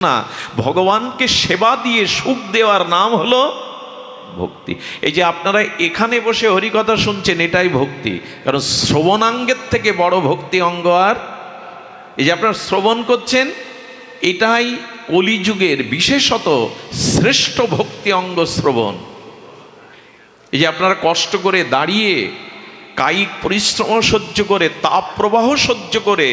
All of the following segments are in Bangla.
না, ভগবানকে সেবা দিয়ে সুখ দেওয়ার নাম হলো ভক্তি। এই যে আপনারা এখানে বসে হরিকথা শুনছেন, এটাই ভক্তি। কারণ শ্রবণাঙ্গের থেকে বড় ভক্তি অঙ্গ আর। এই যে আপনারা শ্রবণ করছেন, এটাই কলিযুগের বিশেষত শ্রেষ্ঠ ভক্তি অঙ্গ শ্রবণ। এই যে আপনারা কষ্ট করে দাঁড়িয়ে কায়িক পরিশ্রম সহ্য করে তাপ প্রবাহ সহ্য করে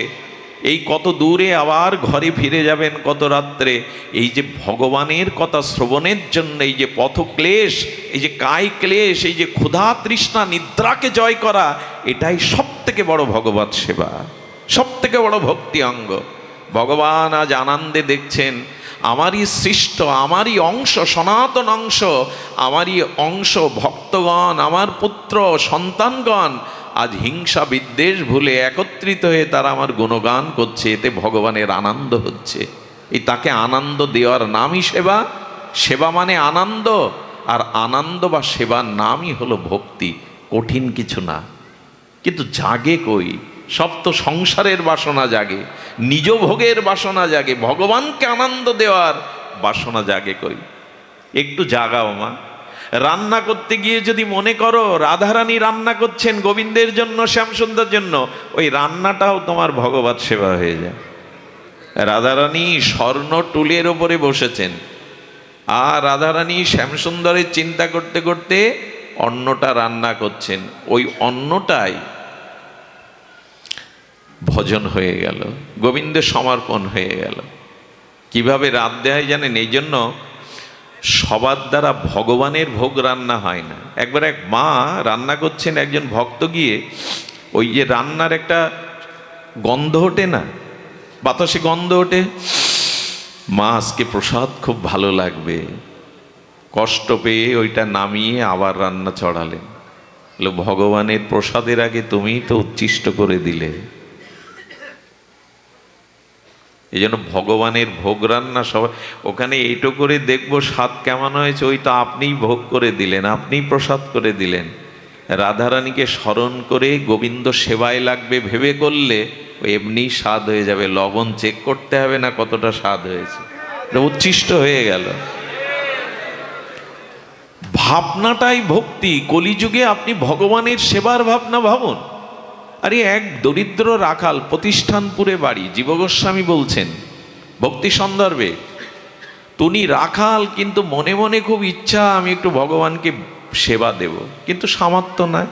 এই কত দূরে আবার ঘরে ফিরে যাবেন, কত রাত্রে? এই যে ভগবানের কথা শ্রবণের জন্য, এই যে পথক্লেশ, এই যে কায় ক্লেশ এই যে ক্ষুধা তৃষ্ণা নিদ্রাকে জয় করা, এটাই সব থেকে বড় ভগবত সেবা সব থেকে বড় ভক্তি অঙ্গ। ভগবান আজ আনন্দে দেখছেন, আমারই সৃষ্ট, আমারই অংশ, সনাতন অংশ, আমারই অংশ ভক্তগণ, আমার পুত্র, সন্তানগণ আজ হিংসা বিদ্বেষ ভুলে একত্রিত হয়ে তারা আমার গুণগান করছে, এতে ভগবানের আনন্দ হচ্ছে। এই তাকে আনন্দ দেওয়ার নামই সেবা সেবা মানে আনন্দ, আর আনন্দ বা সেবার নামই হলো ভক্তি, কঠিন কিছু না। কিন্তু জাগে কই? সব তো সংসারের বাসনা জাগে, নিজ ভোগের বাসনা জাগে, ভগবানকে আনন্দ দেওয়ার বাসনা জাগে কই? একটু জাগাও মা। রান্না করতে গিয়ে যদি মনে করো রাধারানী রান্না করছেন গোবিন্দের জন্য, শ্যামসুন্দর জন্য, ওই রান্নাটাও তোমার ভগবত সেবা হয়ে যায়। রাধারানী স্বর্ণ টুলের ওপরে বসেছেন। আর রাধারানী শ্যামসুন্দরের চিন্তা করতে করতে অন্নটা রান্না করছেন। ওই অন্নটাই ভজন হয়ে গেল, গোবিন্দের সমর্পণ হয়ে গেল। কীভাবে রাত দেয় জানেন? এই জন্য সবার দ্বারা ভগবানের ভোগ রান্না হয় না। একবার এক মা রান্না করছেন, একজন ভক্ত গিয়ে ওই যে রান্নার একটা গন্ধ ওঠে না, বাতাসে গন্ধ ওঠে, মা আজকে প্রসাদ খুব ভালো লাগবে। কষ্ট পেয়ে ওইটা নামিয়ে আবার রান্না চড়ালেন। ভগবানের প্রসাদের আগে তুমিই তো উচ্ছিষ্ট করে দিলে। এই জন্য ভগবানের ভোগ রান্না সবাই ওখানে এইটো করে দেখব স্বাদ কেমন হয়েছে, ওইটা আপনিই ভোগ করে দিলেন, আপনিই প্রসাদ করে দিলেন। রাধারানীকে স্মরণ করে গোবিন্দ সেবায় লাগবে ভেবে করলে ওই এমনিই স্বাদ হয়ে যাবে, লবণ চেক করতে হবে না কতটা স্বাদ হয়েছে। উচ্ছিষ্ট হয়ে গেল। ভাবনাটাই ভক্তি, কলিযুগে আপনি ভগবানের সেবার ভাবনা ভাবুন। আরে এক দরিদ্র রাখাল প্রতিষ্ঠানপুরে বাড়ি, জীবগোস্বামী বলছেন, ভক্তি সন্দর্ভে, তুমি রাখাল, কিন্তু মনে মনে খুব ইচ্ছা আমি একটু ভগবানকে সেবা দেব। কিন্তু সামর্থ্য নাই।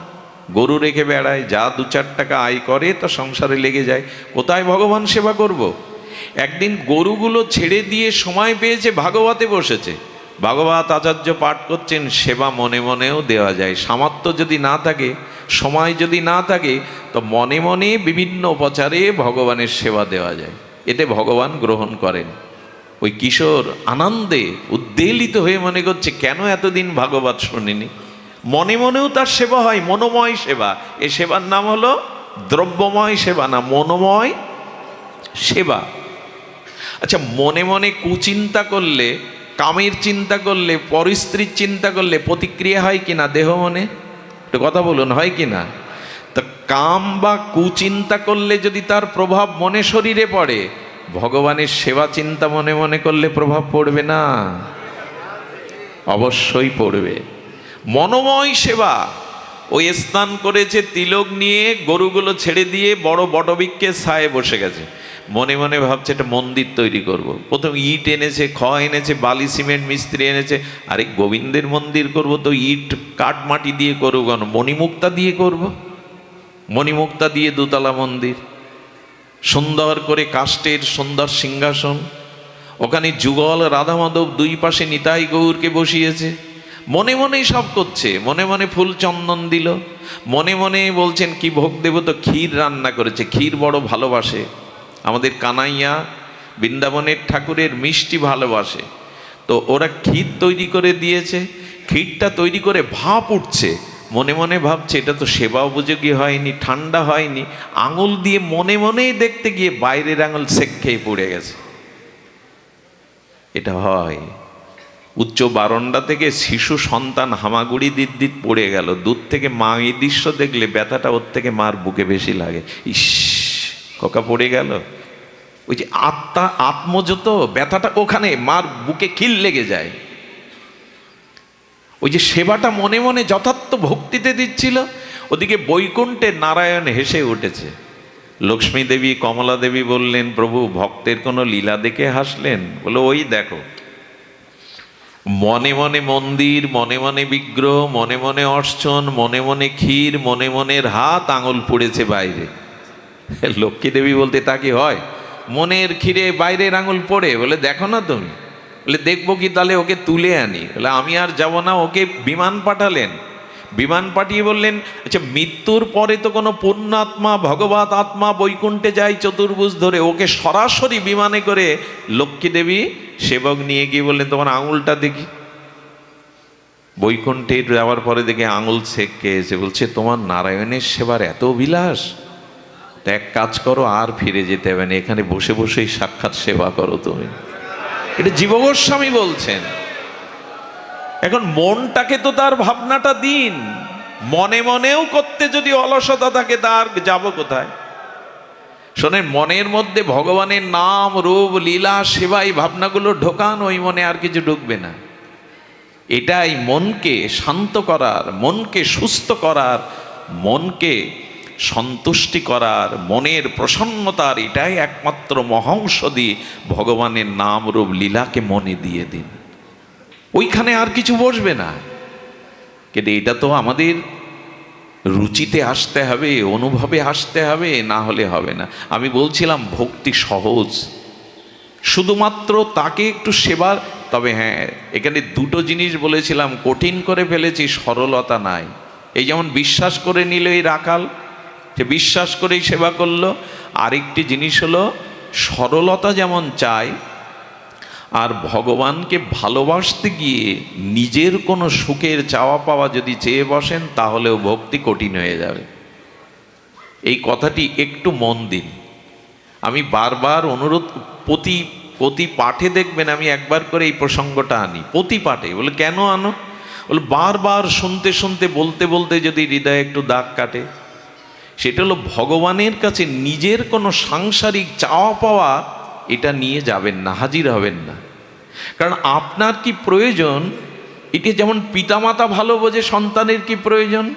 গরু রেখে বেড়ায়, যা দু চার টাকা আয় করে, তা সংসারে লেগে যায়। কোথায় ভগবান সেবা করব। একদিন গরুগুলো ছেড়ে দিয়ে সময় পেয়েছে, ভাগবতে বসেছে। ভাগবত আচার্য পাঠ করছেন, সেবা মনে মনেও দেওয়া যায়। সামর্থ্য যদি না থাকে সময় যদি না থাকে, তো মনে মনে বিভিন্ন উপচারে ভগবানের সেবা দেওয়া যায়। এতে ভগবান গ্রহণ করেন। ওই কিশোর আনন্দে উদ্বেলিত হয়ে মনে করছে, কেন এতদিন ভাগবত শুনিনি? মনে মনেও তার সেবা হয়, মনোময় সেবা। এ সেবার নাম হলো দ্রব্যময় সেবা না মনোময় সেবা। আচ্ছা মনে মনে কুচিন্তা করলে, কামের চিন্তা করলে, পরিস্ত্রীর চিন্তা করলে প্রতিক্রিয়া হয় কি না দেহ মনে? একটু কথা বলুন, হয় কি না? তো কাম বা কুচিন্তা করলে যদি তার প্রভাব মনে শরীরে পড়ে, ভগবানের সেবা চিন্তা মনে মনে করলে প্রভাব পড়বে না? অবশ্যই পড়বে। মনোময় সেবা। ওই স্নান করেছে, তিলক নিয়ে গরুগুলো ছেড়ে দিয়ে বড় বটবৃক্ষের ছায়ে বসে গেছে। মনে মনে ভাবছে একটা মন্দির তৈরি করব। প্রথম ইট এনেছে, খ এনেছে, বালি, সিমেন্ট, মিস্ত্রি এনেছে, আরে গোবিন্দের মন্দির করব তো ইট, কাঠ, মাটি দিয়ে করব কেন? মণিমুক্তা দিয়ে করব। মণিমুক্তা দিয়ে দোতলা মন্দির। সুন্দর করে কাষ্টের সুন্দর সিংহাসন। ওখানে যুগল রাধা মাধব দুই পাশে নিতাই গৌরকে বসিয়েছে। মনে মনেই সব করছে, মনে মনে ফুল চন্দন দিল। মনে মনে বলছেন, কি ভোগ দেব? তো ক্ষীর রান্না করেছে। ক্ষীর বড় ভালোবাসে। আমাদের কানাইয়া বৃন্দাবনের ঠাকুরের মিষ্টি ভালোবাসে। তো ওরা ক্ষীর তৈরি করে দিয়েছে, ক্ষীরটা তৈরি করে ভাপ উঠছে। মনে মনে ভাবছে, এটা তো সেবা উপযোগী হয়নি, ঠান্ডা হয়নি। আঙুল দিয়ে মনে মনেই দেখতে গিয়ে বাইরের আঙুল সেক খেয়ে পড়ে গেছে। এটা হয়। উচ্চ বারণ্ডা থেকে শিশু সন্তান হামাগুড়ি দিত দিত পড়ে গেল। দূর থেকে মা এই দৃশ্য দেখলে ব্যথাটা ওর থেকে মার বুকে বেশি লাগে। ইস ককা পড়ে গেল। ওই যে আত্মা আত্মযত ব্যথাটা ওখানে, মার বুকে কিল লেগে যায়। ওই যে সেবাটা মনে মনে যথার্থ ভক্তিতে দিচ্ছিল, ওদিকে বৈকুণ্ঠে নারায়ণ হেসে উঠেছে। লক্ষ্মী দেবী, কমলা দেবী বললেন, প্রভু, ভক্তের কোনো লীলা দেখে হাসলেন? বলে, ওই দেখো। মনে মনে মন্দির, মনে মনে বিগ্রহ, মনে মনে অর্চন, মনে মনে ক্ষীর, মনে মনের হাত আঙুল পড়েছে বাইরে। লক্ষ্মী দেবী বলতে, তা কি হয়? মনের ক্ষীরে বাইরের আঙুল পড়ে, বলে দেখো না তুমি। বলে দেখব কি তাহলে ওকে তুলে আনি। বলে আমি আর যাব না, ওকে বিমান পাঠালেন। বিমান পাঠিয়ে বললেন আচ্ছা মৃত্যুর পরে তো কোনো পুণ্যাত্মা ভগবত আত্মা বৈকুণ্ঠে যায় চতুর্ভুজ ধরে, ওকে সরাসরি বিমানে করে লক্ষ্মী দেবী সেবক নিয়ে গিয়ে বললেন, তোমার আঙুলটা দেখি। বৈকুণ্ঠে যাওয়ার পরে দেখে আঙুল ছেঁকে এসে বলছে, তোমার নারায়ণের সেবার এত বিলাস তো এক কাজ করো, আর ফিরে যেতে হবে না। এখানে বসে বসেই সাক্ষাৎ সেবা করো তুমি। এটা জীবগোস্বামী বলছেন। এখন মনটাকে তো তার ভাবনাটা দিন। মনে মনেও করতে যদি অলসতা থাকে, তার যাব কোথায়? শোনেন, মনের মধ্যে ভগবানের নাম, রূপ, লীলা, সেবা, এই ভাবনাগুলো ঢোকান ওই মনে আর কিছু ঢুকবে না। এটাই মনকে শান্ত করার, মনকে সুস্থ করার, মনকে সন্তুষ্টি করার মনের প্রসন্নতার এটাই একমাত্র মহাংসদি ভগবানের নাম রূপ লীলাকে মনে দিয়ে দিন। ওইখানে আর কিছু বসবে না। কিন্তু এটা তো আমাদের রুচিতে আসতে হবে, অনুভবে আসতে হবে, না হলে হবে না। আমি বলছিলাম ভক্তি সহজ। শুধুমাত্র তাকে একটু সেবার তবে হ্যাঁ এখানে দুটো জিনিস বলেছিলাম, কঠিন করে ফেলেছি, সরলতা নাই। এই যেমন বিশ্বাস করে নিল এই রাখাল সে বিশ্বাস করেই সেবা করল। আরেকটি জিনিস হলো, সরলতা যেমন চাই আর ভগবানকে ভালোবাসতে গিয়ে নিজের কোনো সুখের চাওয়া পাওয়া যদি চেয়ে বসেন, তাহলেও ভক্তি কঠিন হয়ে যাবে। এই কথাটি একটু মন দিন। আমি বারবার অনুরোধ, প্রতি প্রতি পাঠে দেখবেন আমি একবার করে এই প্রসঙ্গটা আনি। প্রতি পাঠে। বলে, কেন আনো? বলে, বারবার শুনতে শুনতে, বলতে বলতে যদি হৃদয়ে একটু দাগ কাটে। সেটা হলো ভগবানের কাছে নিজের কোনো সাংসারিক চাওয়া পাওয়া এটা নিয়ে যাবেন না, হাজির হবেন না। কারণ আপনার কি প্রয়োজন? এটি যেমন পিতামাতা ভালো বোঝে, সন্তানের কি প্রয়োজন?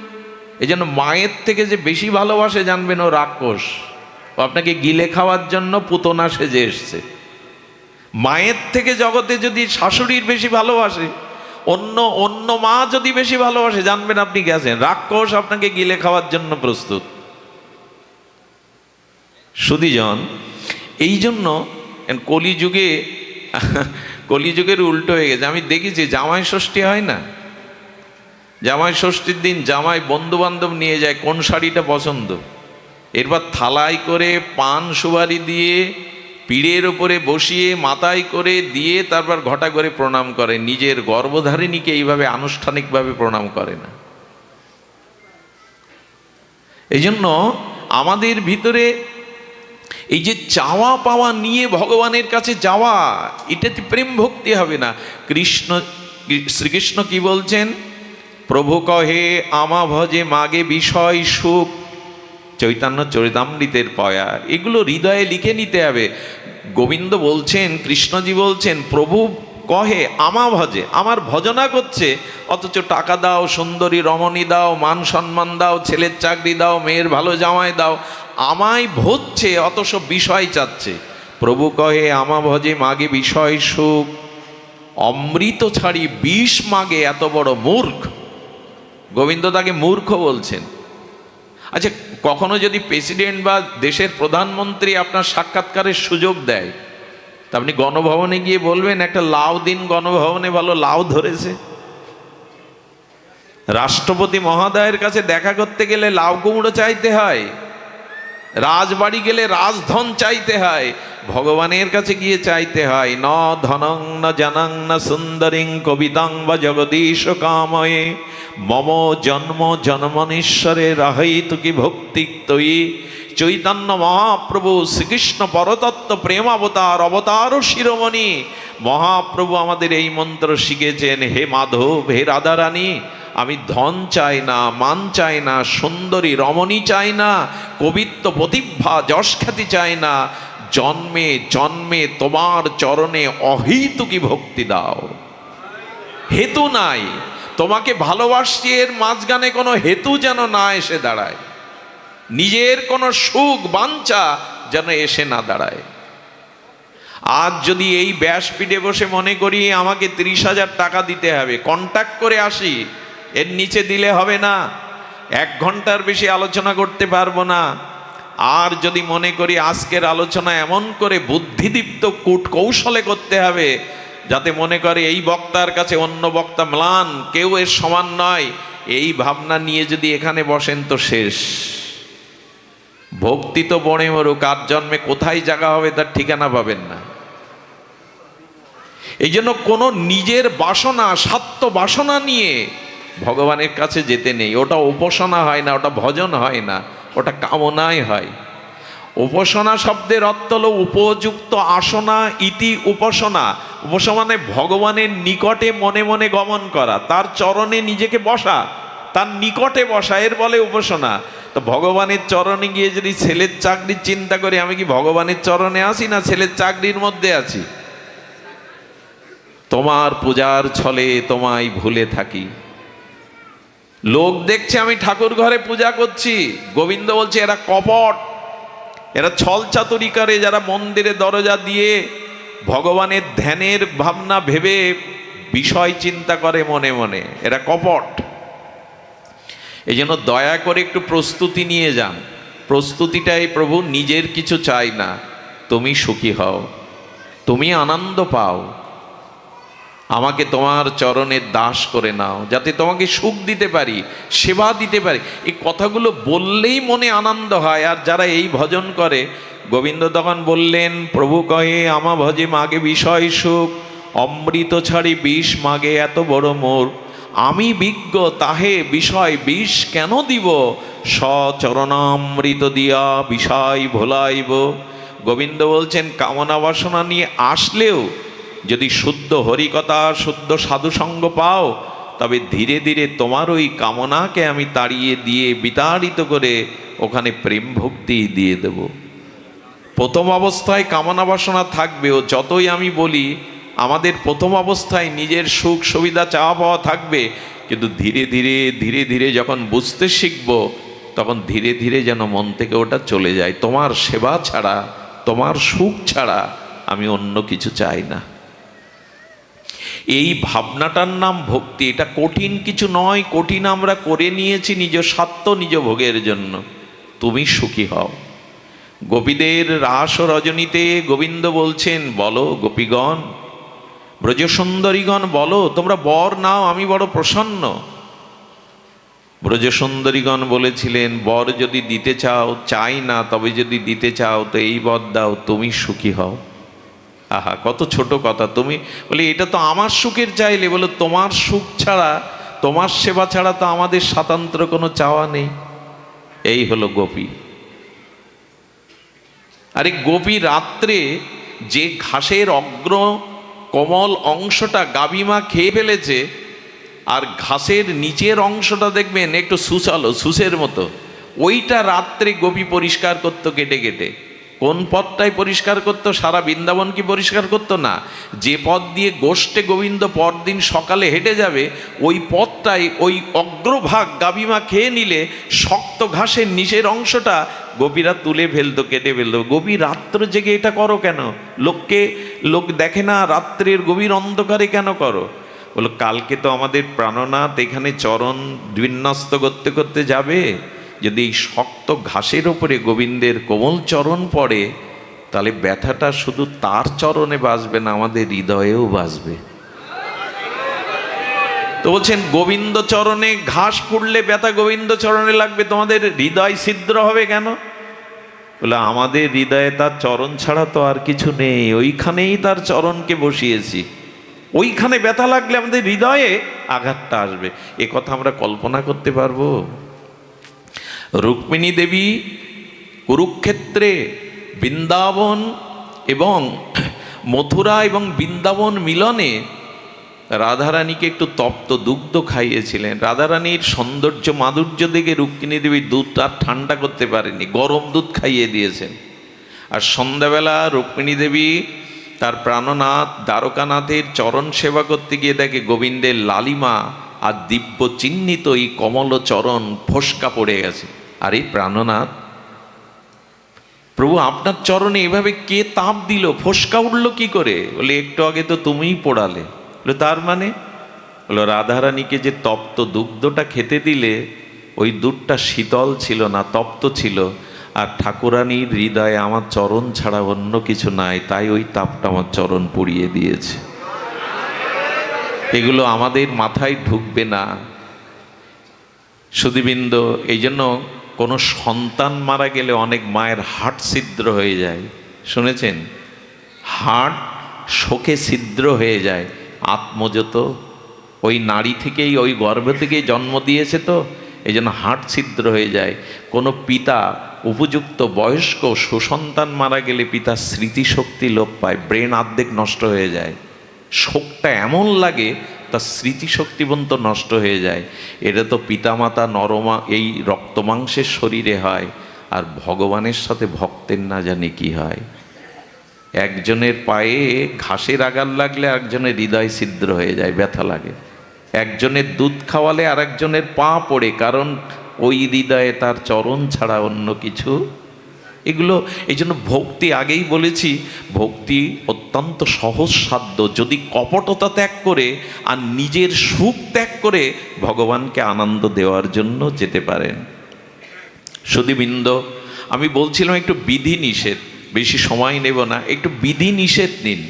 এই জন্য মায়ের থেকে যে বেশি ভালোবাসে, জানবেন ও রাক্ষস। ও আপনাকে গিলে খাওয়ার জন্য পুতনা সেজে এসছে। মায়ের থেকে জগতে যদি শাশুড়ির বেশি ভালোবাসে, অন্য অন্য মা যদি বেশি ভালোবাসে, জানবেন আপনি গেছেন। রাক্ষস আপনাকে গিলে খাওয়ার জন্য প্রস্তুত। সুদীজন এই জন্য কলিযুগে, কলিযুগের উল্টো হয়ে গেছে। আমি দেখেছি জামাই ষষ্ঠী হয় না? জামাই ষষ্ঠীর দিন জামাই বন্ধু বান্ধব নিয়ে যায়, কোন শাড়িটা পছন্দ? এরপর থালাই করে, পান সুবারি দিয়ে, পীড়ের ওপরে বসিয়ে, মাথায় করে দিয়ে তারপর ঘটা করে প্রণাম করে। নিজের গর্ভধারিণীকে এইভাবে আনুষ্ঠানিকভাবে প্রণাম করে না। এই জন্য আমাদের ভিতরে এই যে চাওয়া পাওয়া নিয়ে ভগবানের কাছে যাওয়া, এটাতে প্রেম ভক্তি হবে না। কৃষ্ণ, শ্রীকৃষ্ণ কি বলছেন? প্রভু কহে, আমা ভজে মাগে বিষয় সুখ। চৈতন্য চরিতামৃতের পয়া। এগুলো হৃদয়ে লিখে নিতে হবে। গোবিন্দ বলছেন, কৃষ্ণজি বলছেন, প্রভু কহে, আমা ভজে, আমার ভজনা করছে, অথচ টাকা দাও, সুন্দরী রমণী দাও, মান সম্মান দাও, ছেলের চাকরি দাও, মেয়ের ভালো জামাই দাও আমায় ভজছে সব বিষয় চাচ্ছে। প্রভু কহে, আমা ভজে মাগে বিষয় সুখ। অমৃত ছাড়ি বিষ মাগে, এত বড় মূর্খ। গোবিন্দ তাকে মূর্খ বলছেন। আচ্ছা কখনো যদি প্রেসিডেন্ট বা দেশের প্রধানমন্ত্রী আপনার সাক্ষাৎকারের সুযোগ দেয়, তা আপনি গণভবনে গিয়ে বলবেন, একটা লাউ দিন গণভবনে ভালো লাউ ধরেছে। রাষ্ট্রপতি মহোদয়ের কাছে দেখা করতে গেলে লাউ কুমড়ো চাইতে হয়। রাজবাড়ি গেলে রাজধন চাইতে হয়, ভগবানের কাছে গিয়ে চাইতে হয়, ন ধনং, ন জনং, ন সুন্দরিং কবিতাং বা জগদীশ কাময়ে, মম জন্ম জন্মনীশ্বরে রাহই তুকি ভক্তি তৈ চৈতন্য মহাপ্রভু শ্রীকৃষ্ণ পরতত্ত্ব প্রেম অবতার অবতার শিরোমণি, মহাপ্রভু আমাদের এই মন্ত্র শিখেছেন, হে মাধব, হে রাধারানী আমি ধন চাই না, মান চাই না, সুন্দরী রমণী চাই না, কবিত্ব প্রতিভা যশ খ্যাতি চাই না। জন্মে জন্মে তোমার চরণে অহিতুকি ভক্তি দাও। হেতু নাই। তোমাকে ভালোবাসছি, এর মাঝখানে কোনো হেতু যেন না এসে দাঁড়ায়। নিজের কোনো সুখ, বাঞ্ছা যেন এসে না দাঁড়ায়। আজ যদি এই ব্যাসপীঠে বসে মনে করি, আমাকে ত্রিশ হাজার টাকা দিতে হবে। কন্ট্যাক্ট করে আসি। এর নিচে দিলে হবে না। এক ঘণ্টার বেশি আলোচনা করতে পারব না। আর যদি মনে করি আজকের আলোচনা এমন করে বুদ্ধিদীপ্ত কূট কৌশলে করতে হবে, যাতে মনে করে এই বক্তার কাছে অন্য বক্তা ম্লান, কেউ এর সমান নয়, এই ভাবনা নিয়ে যদি এখানে বসেন তো শেষ। ভক্তি তো বনে মরুক, কার জন্মে কোথায় জায়গা হবে তার ঠিকানা পাবেন না। এই জন্য কোনো নিজের বাসনা স্বার্থ বাসনা নিয়ে ভগবানের কাছে যেতে নেই। ওটা উপাসনা হয় না, ওটা ভজন হয় না, ওটা কামনাই হয়। উপাসনা শব্দের অর্থ হলো উপযুক্ত আসনা ইতি উপাসনা। উপাসনা মানে ভগবানের নিকটে মনে মনে গমন করা, তার চরণে নিজেকে বসা, তার নিকটে বসা, এর বলে উপাসনা। তো ভগবানের চরণে গিয়ে যদি ছেলের চাকরির চিন্তা করি, আমি কি ভগবানের চরণে আসি না ছেলের চাকরির মধ্যে আছি? তোমার পূজার ছলে তোমায় ভুলে থাকি। লোক দেখছে, আমি ঠাকুর ঘরে পূজা করছি। গোবিন্দ বলছে, এরা কপট। এরা ছল চাতুরি করে যারা মন্দিরে দরজা দিয়ে ভগবানের ধ্যানের ভাবনা ভেবে বিষয় চিন্তা করে মনে মনে। এরা কপট। এই জন্য দয়া করে একটু প্রস্তুতি নিয়ে যান। প্রস্তুতিটাই প্রভু নিজের কিছু চাই না। তুমি সুখী হও। তুমি আনন্দ পাও। আমাকে তোমার চরণের দাস করে নাও, যাতে তোমাকে সুখ দিতে পারি, সেবা দিতে পারি। এই কথাগুলো বললেই মনে আনন্দ হয়। আর যারা এই ভজন করে, গোবিন্দ তখন বললেন, প্রভু কহে, আমা ভজে মাগে বিষয় সুখ, অমৃত ছাড়ি বিষ মাগে এত বড় মোর। আমি বিজ্ঞ, তাহে বিষয় বিষ কেন দিব? সচরণামৃত দিয়া বিষয় ভোলাইব। গোবিন্দ বলছেন, কামনা বাসনা নিয়ে আসলেও যদি শুদ্ধ হরিকথা, শুদ্ধ সাধুসঙ্গ পাও, তবে ধীরে ধীরে তোমার ওই কামনাকে আমি তাড়িয়ে দিয়ে বিতাড়িত করে ওখানে প্রেম ভক্তি দিয়ে দেব। প্রথম অবস্থায় কামনা বাসনা থাকবে ও যতই আমি বলি, আমাদের প্রথম অবস্থায় নিজের সুখ সুবিধা চাওয়া পাওয়া থাকবে, কিন্তু ধীরে ধীরে ধীরে ধীরে যখন বুঝতে শিখব, তখন ধীরে ধীরে যেন মন থেকে ওটা চলে যায়। তোমার সেবা ছাড়া, তোমার সুখ ছাড়া আমি অন্য কিছু চাই না। এই ভাবনাটার নাম ভক্তি। এটা কঠিন কিছু নয়, কঠিন আমরা করে নিয়েছি নিজ স্বার্থ, নিজ ভোগের জন্য। তুমি সুখী হও। গোপীদের রাস রজনীতে গোবিন্দ বলছেন, বলো গোপীগণ, ব্রজসুন্দরীগণ বলো, তোমরা বর নাও, আমি বড় প্রসন্ন। ব্রজসুন্দরীগণ বলেছিলেন, বর যদি দিতে চাও, চাই না, তবে যদি দিতে চাও, তো এই বর দাও, তুমি সুখী হও। আহা, কত ছোট কথা। তুমি বলি, এটা তো আমার সুখের চাইলে। বলো, তোমার সুখ ছাড়া, তোমার সেবা ছাড়া তো আমাদের স্বাতন্ত্র কোনো চাওয়া নেই। এই হলো গোপী। আরে গোপী রাত্রে যে ঘাসের অগ্র কোমল অংশটা গাবিমা খেয়ে ফেলেছে, আর ঘাসের নিচের অংশটা দেখবেন একটু সুসালো সুসের মতো, ওইটা রাত্রে গোপী পরিষ্কার করতো কেটে কেটে। কোন পথটাই পরিষ্কার করতো, সারা বৃন্দাবন কি পরিষ্কার করতো না? যে পথ দিয়ে গোষ্ঠে গোবিন্দ পরদিন সকালে হেঁটে যাবে, ওই পথটাই, ওই অগ্রভাগ গাবিমা খেয়ে নিলে শক্ত ঘাসের নিচের অংশটা গোপীরা তুলে ফেলতো, কেটে ফেলতো। গোপী রাত্র জেগে এটা করো কেন? লোককে, লোক দেখে না রাত্রের গভীর অন্ধকারে কেন করো? বলো, কালকে তো আমাদের প্রাণনাথ এখানে চরণ বিন্যস্ত করতে করতে যাবে। যদি এই শক্ত ঘাসের ওপরে গোবিন্দের কোমল চরণ পড়ে, তাহলে ব্যথাটা শুধু তার চরণে বাসবে না, আমাদের হৃদয়েও বাসবে তো বলছেন, গোবিন্দ চরণে ঘাস পুড়লে ব্যথা গোবিন্দ চরণে লাগবে, তোমাদের হৃদয় ছিদ্র হবে কেন? বলে, আমাদের হৃদয়ে তার চরণ ছাড়া তো আর কিছু নেই, ওইখানেই তার চরণকে বসিয়েছি। ওইখানে ব্যথা লাগলে আমাদের হৃদয়ে আঘাতটা আসবে। এ কথা আমরা কল্পনা করতে পারব? রুক্মিণী দেবী, কুরুক্ষেত্রে বৃন্দাবন এবং মথুরা এবং বৃন্দাবন মিলনে রাধারানীকে একটু তপ্ত দুগ্ধ খাইয়েছিলেন। রাধারানীর সৌন্দর্য মাধুর্য দেখে রুক্মিণী দেবী দুধটা ঠান্ডা করতে পারেনি গরম দুধ খাইয়ে দিয়েছেন। আর সন্ধ্যাবেলা রুক্মিণী দেবী তার প্রাণনাথ দ্বারকানাথের চরণ সেবা করতে গিয়ে দেখে গোবিন্দের লালিমা আর দিব্য চিহ্নিত এই কমল চরণ ফসকা পড়ে গেছে। আর এই প্রাণনাথ, প্রভু আপনার চরণে এভাবে কে তাপ দিল? ফসকা উঠল কি করে? বলে, একটু আগে তো তুমিই পোড়ালে। বলে, তার মানে? বলো, রাধারানীকে যে তপ্ত দুগ্ধটা খেতে দিলে, ওই দুধটা শীতল ছিল না, তপ্ত ছিল। আর ঠাকুরানীর হৃদয়ে আমার চরণ ছাড়া অন্য কিছু নাই, তাই ওই তাপটা আমার চরণ পুড়িয়ে দিয়েছে। এগুলো আমাদের মাথায় ঢুকবে না। সুদীবৃন্দ এই জন্য কোনো সন্তান মারা গেলে অনেক মায়ের হাট ছিদ্র হয়ে যায়। শুনেছেন? হাট শোকে ছিদ্র হয়ে যায়। আত্মজত। ওই নারী থেকেই, ওই গর্ভ থেকেই জন্ম দিয়েছে তো এই জন্য হাট ছিদ্র হয়ে যায়। কোনো পিতা, উপযুক্ত বয়স্ক সুসন্তান মারা গেলে পিতার স্মৃতিশক্তি লোপ পায়, ব্রেন আর্ধেক নষ্ট হয়ে যায়। শোকটা এমন লাগে তার স্মৃতিশক্তি পর্যন্ত নষ্ট হয়ে যায়। এটা তো পিতামাতা নরমা, এই রক্তমাংসের শরীরে হয়, আর ভগবানের সাথে ভক্তের না জানি কি হয়। একজনের পায়ে ঘাসের আগার লাগলে একজনের হৃদয় ছিদ্র হয়ে যায়, ব্যথা লাগে। একজনের দুধ খাওয়ালে আর একজনের পা পড়ে, কারণ ওই হৃদয়ে তার চরণ ছাড়া অন্য কিছু এগুলো, এই জন্য ভক্তি আগেই বলেছি, ভক্তি অত্যন্ত সহজ সাধ্য। যদি কপটতা ত্যাগ করে আর নিজের সুখ ত্যাগ করে ভগবানকে আনন্দ দেওয়ার জন্য যেতে পারেন। সুদীবৃন্দ আমি বলছিলাম একটু বিধি নিষেধ বেশি সময় নেব না, একটু বিধি নিষেধ নিন।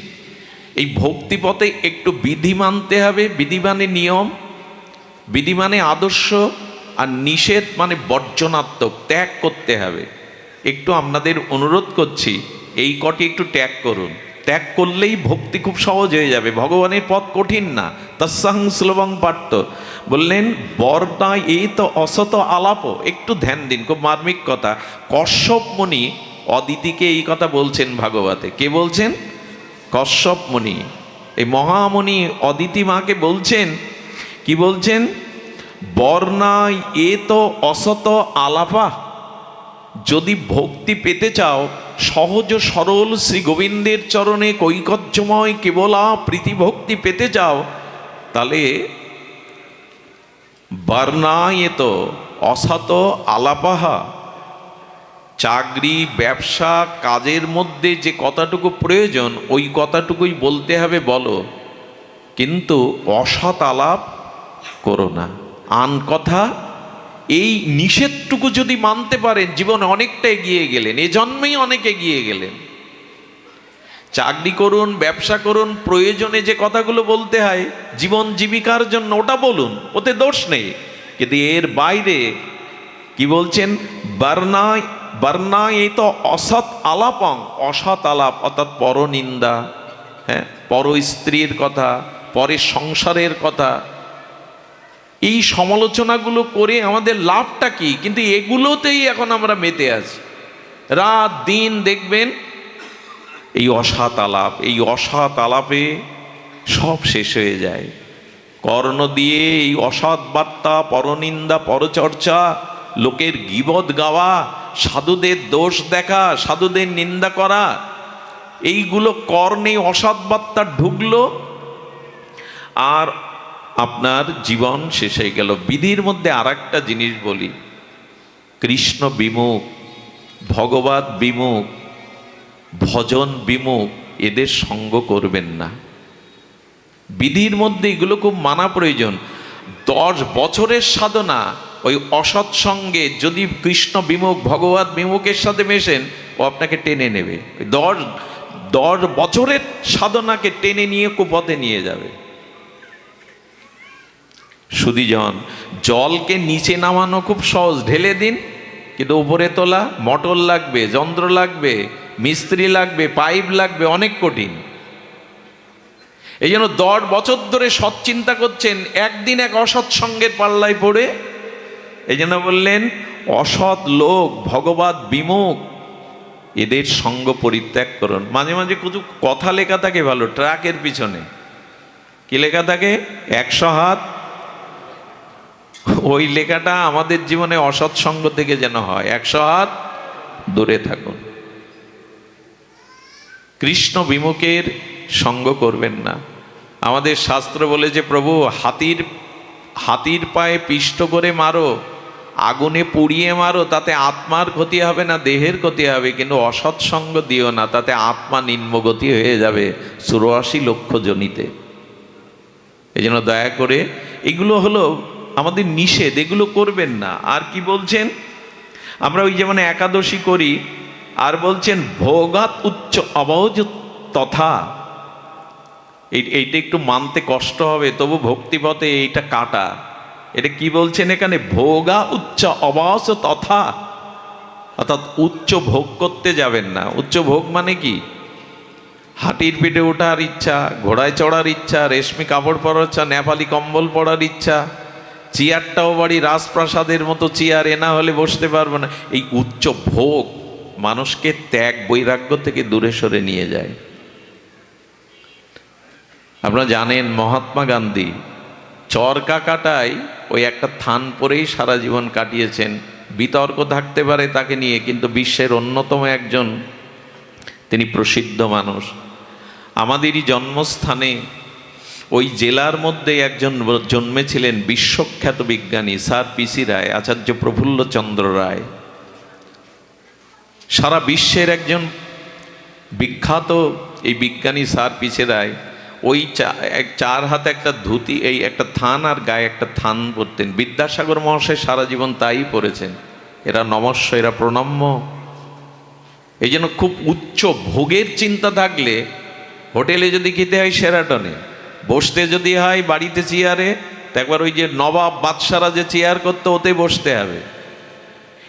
এই ভক্তিপথে একটু বিধি মানতে হবে, বিধি মানে নিয়ম, বিধি মানে আদর্শ, আর নিষেধ মানে বর্জনাত্মক, ত্যাগ করতে হবে। একটু আপনাদের অনুরোধ করছি, এই কটি একটু ত্যাগ করুন। ত্যাগ করলেই ভক্তি খুব সহজ হয়ে যাবে, ভগবানের পথ কঠিন না। তৎসাং শ্লোবং পাঠ্য বললেন বরদা এই তো অসত আলাপ, একটু ধ্যান দিন, খুব মার্মিক কথা। কশ্যপ মুনি, অদিতিকে এই কথা বলছেন ভাগবতে। কে বলছেন? কশ্যপ মুনি। এই মহামণি অদিতি মাকে বলছেন, কি বলছেন? বর্ণায় এ তো অসত আলাপা যদি ভক্তি পেতে চাও, সহজ সরল শ্রী গোবিন্দের চরণে কৈকর্যময় কেবলা প্রীতি ভক্তি পেতে চাও, তাহলে বর্ণায়ত অসাত আলাপাহা। চাকরি, ব্যবসা, কাজের মধ্যে যে কথাটুকু প্রয়োজন, ওই কথাটুকুই বলতে হবে, বলো। কিন্তু অসৎ আলাপ করো না। আন কথা এই নিষেধটুকু যদি মানতে পারেন, জীবনে অনেকটা এগিয়ে গেলেন, এ জন্মেই অনেক এগিয়ে গেলেন। চাকরি করুন, ব্যবসা করুন, প্রয়োজনে যে কথাগুলো বলতে হয়, জীবন জীবিকার জন্য ওটা বলুন, ওতে দোষ নেই। কিন্তু এর বাইরে কি বলছেন? বার্নায় বার্নায় এই তো অসৎ আলাপং, অসৎ আলাপ, অর্থাৎ পরনিন্দা হ্যাঁ? পর স্ত্রীর কথা, পরের সংসারের কথা এই সমালোচনাগুলো করে আমাদের লাভটা কি? কিন্তু এগুলোতেই এখন আমরা মেতে আছি। রাত দিন দেখবেন এই অসাত আলাপ, এই অসাত আলাপে সব শেষ হয়ে যায়। কর্ণ দিয়ে এই অসৎ বার্তা, পরনিন্দা, পরচর্চা, লোকের গিবদ গাওয়া, সাধুদের দোষ দেখা, সাধুদের নিন্দা করা, এইগুলো কর্ণে অসৎ বার্তা ঢুকলো। আর আপনার জীবন শেষ হয়ে গেল। বিধির মধ্যে আর জিনিস বলি। কৃষ্ণ বিমুখ, ভগবত বিমুখ, ভজন বিমুখ এদের সঙ্গ করবেন না। বিধির মধ্যে এগুলো খুব মানা প্রয়োজন। দশ বছরের সাধনা, ওই অসৎ সঙ্গে যদি কৃষ্ণ বিমুখ, ভগবত বিমুখের সাথে মেশেন, ও আপনাকে টেনে নেবে। দশ দশ বছরের সাধনাকে টেনে নিয়ে কুপথে নিয়ে যাবে। সুদীজন জলকে নিচে নামানো খুব সহজ, ঢেলে দিন, কিন্তু উপরে তোলা মটর লাগবে, যন্ত্র লাগবে, মিস্ত্রি লাগবে, পাইপ লাগবে, অনেক কঠিন। এই জন্য দশ বছর ধরে সৎ চিন্তা করছেন, একদিন এক অসৎ সঙ্গের পাল্লায় পড়ে এই জন্য বললেন, অসৎ লোক, ভগবত বিমুখ, এদের সঙ্গ পরিত্যাগ করুন। মাঝে মাঝে কিছু কথা লেখা থাকে ভালো, ট্রাকের পিছনে। কি লেখা থাকে? একশো হাত ওই লেখাটা আমাদের জীবনে অসৎ সঙ্গ থেকে যেন হয়। একশো হাত দূরে থাকুন। কৃষ্ণ বিমুখের সঙ্গ করবেন না। আমাদের শাস্ত্র বলে যে, প্রভু, হাতির হাতির পায়ে পিষ্ট করে মারো, আগুনে পুড়িয়ে মারো, তাতে আত্মার ক্ষতি হবে না, দেহের ক্ষতি হবে, কিন্তু অসৎসঙ্গ দিও না, তাতে আত্মা নিম্নগতি হয়ে যাবে চুরাশি লক্ষ জনিতে। এই জন্য দয়া করে, এগুলো হলো আমাদের নিষেধ, এগুলো করবেন না। আর কি বলছেন? আমরা ওই যেমন একাদশী করি, আর বলছেন ভোগাত উচ্চ অবজ তথা। এই, এইটা একটু মানতে কষ্ট হবে, তবু ভক্তিপথে এইটা কাটা। এটা কি বলছেন এখানে? ভোগা উচ্চ অবাস তথা। অর্থাৎ উচ্চ ভোগ করতে যাবেন না। উচ্চ ভোগ মানে কি? হাতির পিঠে ওঠার ইচ্ছা, ঘোড়ায় চড়ার ইচ্ছা, রেশমি কাপড় পরার ইচ্ছা, নেপালি কম্বল পরার ইচ্ছা চেয়ারটাও বাড়ি রাজপ্রাসাদের মতো চেয়ার, এ না হলে বসতে পারবে না। এই উচ্চ ভোগ মানুষকে ত্যাগ, বৈরাগ্য থেকে দূরে সরে নিয়ে যায়। আপনারা জানেন মহাত্মা গান্ধী চরকা কাটায় ওই একটা থান পরেই সারা জীবন কাটিয়েছেন। বিতর্ক থাকতে পারে তাকে নিয়ে, কিন্তু বিশ্বের অন্যতম একজন, তিনি প্রসিদ্ধ মানুষ। আমাদেরই জন্মস্থানে ওই জেলার মধ্যে একজন জন্মেছিলেন বিশ্বখ্যাত বিজ্ঞানী স্যার পিসি রায়, আচার্য প্রফুল্লচন্দ্র রায়। সারা বিশ্বের একজন বিখ্যাত এই বিজ্ঞানী স্যার পিসি রায়, ওই চার হাতে একটা ধুতি, এই একটা থান আর গায়ে একটা থান পরতেন। বিদ্যাসাগর মহাশয় সারা জীবন তাই পড়েছেন এরা নমস্য, এরা প্রণম্য। এই জন্য খুব উচ্চ ভোগের চিন্তা থাকলে হোটেলে যদি খেতে হয় সেরাটনে। বসতে যদি হয় বাড়িতে চেয়ারে একবার ওই যে নবাব বাদশারা যে চেয়ার করতে ওতে বসতে হবে।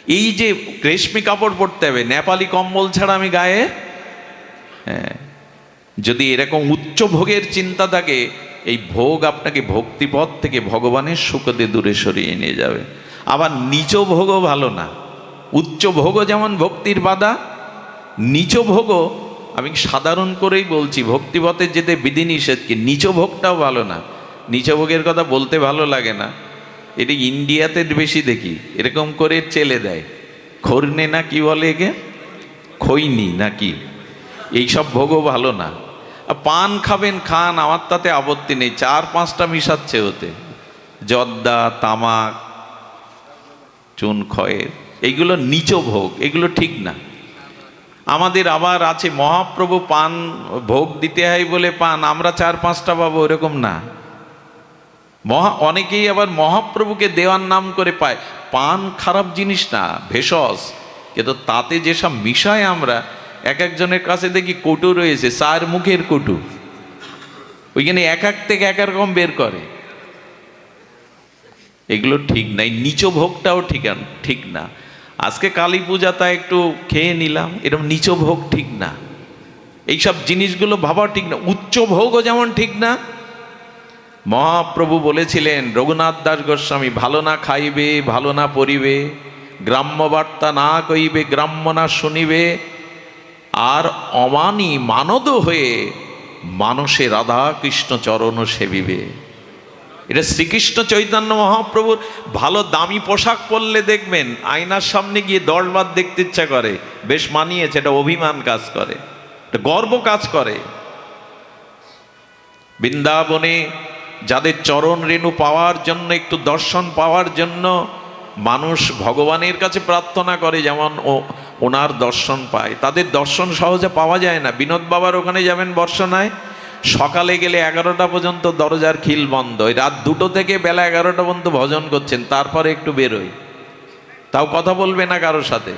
এই যে রেশমি কাপড় পরতে হবে, নেপালি কম্বল ছাড়া আমি গায়ে? হ্যাঁ। যদি এরকম উচ্চ ভোগের চিন্তা থাকে, এই ভোগ আপনাকে ভক্তিপথ থেকে ভগবানের সুখতে দূরে সরিয়ে নিয়ে যাবে। আবার নিচ ভোগও ভালো না। উচ্চ ভোগও যেমন ভক্তির বাধা, নিচ ভোগও আমি সাধারণ করেই বলছি, ভক্তিপথে যেতে বিধিনিষেধ কি? নিচ ভোগটাও ভালো না। নিচ ভোগের কথা বলতে ভালো লাগে না। এটি ইন্ডিয়াতে বেশি দেখি, এরকম করে চেলে দেয়। খর্নে না কি বলে একে? খৈনি নাকি এইসব ভোগও ভালো না। পান খাবেন, খান, আমার তাতে আপত্তি নেই, চার পাঁচটা মিশাচ্ছে ওতে। জর্দা, তামাক, চুন, খয়ের, এইগুলো নিচ ভোগ এগুলো ঠিক না। আমাদের আবার আছে, মহাপ্রভু পান, ভোগ দিতে হয় বলে পান, আমরা চার পাঁচটা পাবো এরকম না। মহা, অনেকেই আবার মহাপ্রভুকে দেওয়ার নাম করে পায়। পান খারাপ জিনিস না, ভেষজ। কিন্তু তাতে যেসব মিশায় আমরা, এক একজনের কাছে দেখি কটু রয়েছে সার মুখের কটু। ওইখানে এক এক থেকে এক এক রকম বের করে। এগুলো ঠিক নাই নিচ ভোগটাও ঠিক ঠিক না। আজকে কালী পূজা তা একটু খেয়ে নিলাম এরকম নিচ ভোগ ঠিক না। এইসব জিনিসগুলো ভাবা ঠিক না উচ্চ ভোগও যেমন ঠিক না। মহাপ্রভু বলেছিলেন, রঘুনাথ দাস গোস্বামী, ভালো না খাইবে, ভালো না পরিবে গ্রাম্য বার্তা না কইবে, গ্রাম্য না শুনিবে, আর অমানি মানদ হয়ে মানুষে রাধা কৃষ্ণ চরণ সেবিবে। এটা শ্রীকৃষ্ণ চৈতন্য মহাপ্রভুর ভালো দামি পোশাক পরলে দেখবেন আয়নার সামনে গিয়ে দশবার দেখতে ইচ্ছা করে। বেশ মানিয়েছে, এটা অভিমান কাজ করে গর্ব কাজ করে। বৃন্দাবনে যাদের চরণ রেণু পাওয়ার জন্য, একটু দর্শন পাওয়ার জন্য মানুষ ভগবানের কাছে প্রার্থনা করে, যেমন ও, ওনার দর্শন পায়। তাদের দর্শন সহজে পাওয়া যায় না। বিনোদ বাবার ওখানে যাবেন বর্ষনায় সকালে গেলে এগারোটা পর্যন্ত দরজার খিল বন্ধ। রাত দুটো থেকে বেলা এগারোটা পর্যন্ত ভজন করছেন, তারপরে একটু বেরোয় তাও কথা বলবে না কারোর সাথে।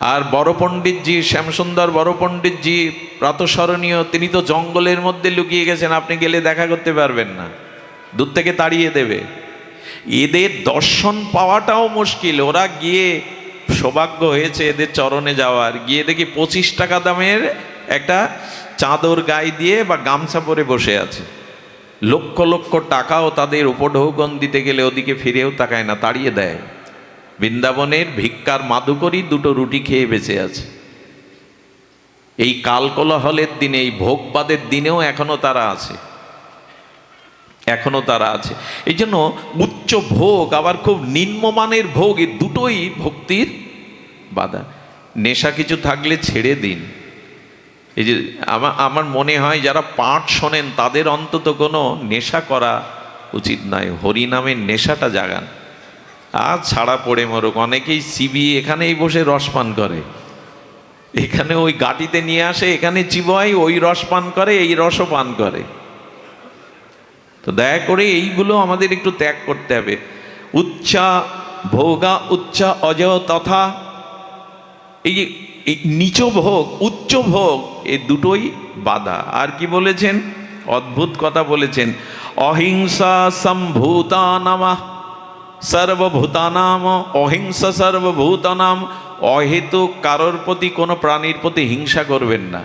আর বড় পণ্ডিতজি, শ্যামসুন্দর বড় পণ্ডিতজি, প্রাতঃস্মরণীয়, তিনি তো জঙ্গলের মধ্যে লুকিয়ে গেছেন, আপনি গেলে দেখা করতে পারবেন না। দূর থেকে তাড়িয়ে দেবে। এদের দর্শন পাওয়াটাও মুশকিল। ওরা গিয়ে সৌভাগ্য হয়েছে এদের চরণে যাওয়ার। গিয়ে দেখি পঁচিশ টাকা দামের একটা চাদর গায়ে দিয়ে বা গামছা পরে বসে আছে। লক্ষ লক্ষ টাকাও তাদের উপঢৌকন দিতে গেলে ওদিকে ফিরেও তাকায় না, তাড়িয়ে দেয়। বৃন্দাবনের ভিক্ষার মাদুকরি দুটো রুটি খেয়ে বেঁচে আছে। এই কালকলহলের দিনে, এই ভোগবাদের দিনেও এখনও তারা আছে। এখনও তারা আছে। এই জন্য উচ্চ ভোগ, আবার খুব নিম্নমানের ভোগ, এই দুটোই ভক্তির বাধা। নেশা কিছু থাকলে ছেড়ে দিন। এই যে আমার আমার মনে হয় যারা পাঠ শোনেন, তাদের অন্তত কোনো নেশা করা উচিত নয়। হরিনামের নেশাটা জাগান। আর ছাড়া পড়ে মরুক। অনেকেই সিবি এখানেই বসে রস পান করে। এখানে ওই গাটিতে নিয়ে আসে, এখানে চিবাই ওই রস পান করে, এই রসও পান করে। তো দয়া করে এইগুলো আমাদের একটু ত্যাগ করতে হবে। উচ্চা ভোগা, উচ্চা অজয় তথা এই যে, এই নিচ ভোগ উচ্চ ভোগ এই দুটোই বাধা। আর কি বলেছেন? অদ্ভুত কথা বলেছেন। অহিংসা সম্ভূতানামা, সর্বভূতানাম, অহিংসা সর্বভূতানাম, অহেতু কারোর প্রতি কোনো প্রাণীর প্রতি হিংসা করবেন না।